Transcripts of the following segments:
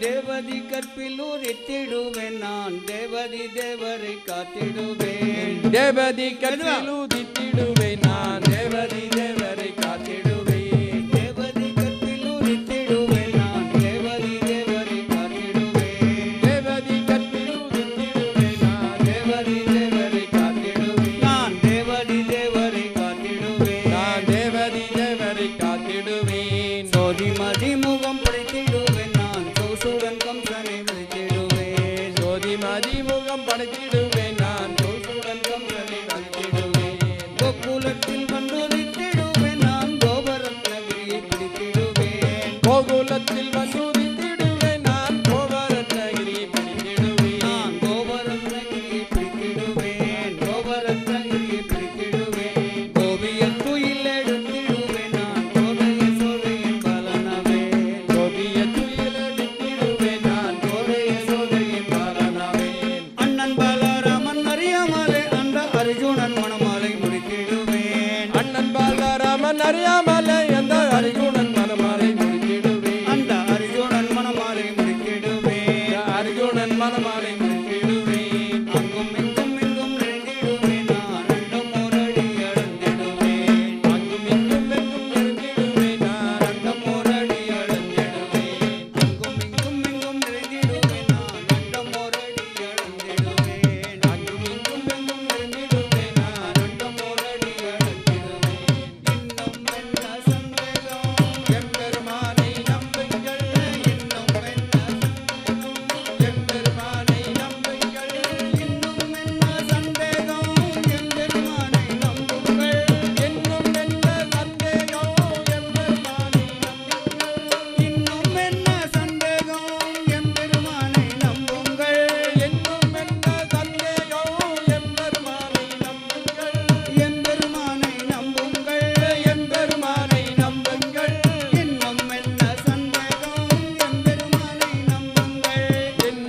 தேவதி கற்பில் உரித்திடுவேன் நான். தேவதி தேவரை காத்திடுவேன். தேவதி கற்பில் உதித்திடுவேன் நான். தேவதி எல்லாம் படைத்திடுவேன் நான். கோகுலன் கம்பனை வந்திடுவேன் கோகுலத்தில் வந்து நிட்டிடுவேன் நான். கோபுரம் நகரியை பிடித்திடுவேன். கோகுலத்தில் வந்து அரிகுணன் மனமாலை முடித்திடுவேன் அண்ணன் பாலராமன் அறியாமலை அந்த அரிகுணன் மனமாலை முடித்திடுவேன் அந்த அரிகுணன் மனமாலை முடித்திடுவேன் அரிகுணன் மனமாலை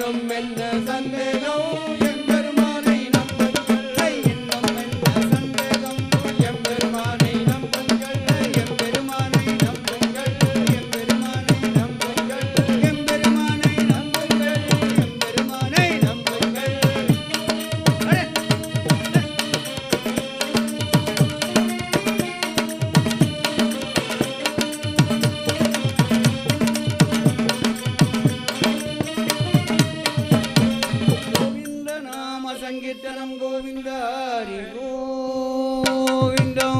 சந்தேகம் என்ன சந்தேகம் ഗീർത്തനം ഗോവിന്ദ ഹരി ഗോവിന്ദം